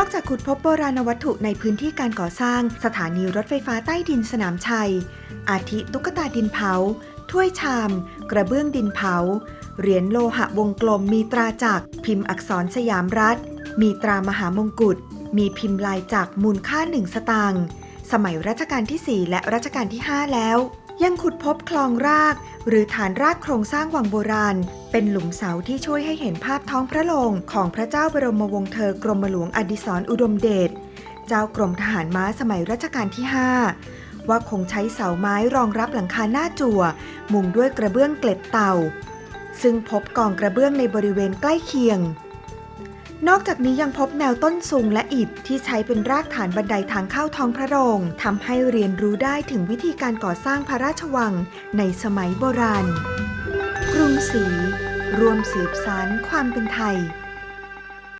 อกจากขุดพบโบราณวัตถุในพื้นที่การก่อสร้างสถานีรถไฟฟ้าใต้ดินสนามชัย อาทิตุ๊กตาดินเผา ถ้วยชาม กระเบื้องดินเผา เหรียญโลหะวงกลมมีตราจักรพิมพ์อักษรสยามรัฐ มีตรามหามงกุฎ มีพิมพ์ลายจักรมูลค่าหนึ่งสตางค์ สมัยรัชกาลที่ 4 และรัชกาลที่ 5 แล้ว ยังขุดพบคลองราก หรือฐานรากโครงสร้างวังโบราณ เป็นหลุมเสาที่ช่วยให้เห็นภาพท้องพระโรงของพระเจ้าบรมวงศ์เธอกรมหลวงอดิศรอุดมเดชเจ้ากรมทหารม้าสมัยรัชกาลที่ 5 ว่าคงใช้เสาไม้รองรับหลังคาหน้าจั่ว มุงด้วยกระเบื้องเกล็ดเต่า ซึ่งพบกองกระเบื้องในบริเวณใกล้เคียง นอกจากนี้ยังพบแนวต้นซุงและอิฐที่ใช้เป็นรากฐานบันไดทางเข้าท้องพระโรงทำให้เรียนรู้ได้ถึงวิธีการก่อสร้างพระราชวังในสมัยโบราณ กรุงศรีรวมสืบสารความเป็นไทย